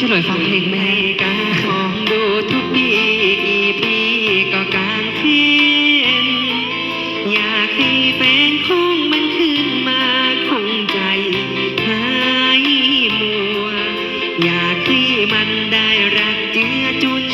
เฉลยฟังเพลงไหม่การของดูทุกปีกี่ปีก็กลางคืนอยากให้แฟนของมันขึ้นมาคงใจหายมัว อยากให้มันได้รักเจือจุน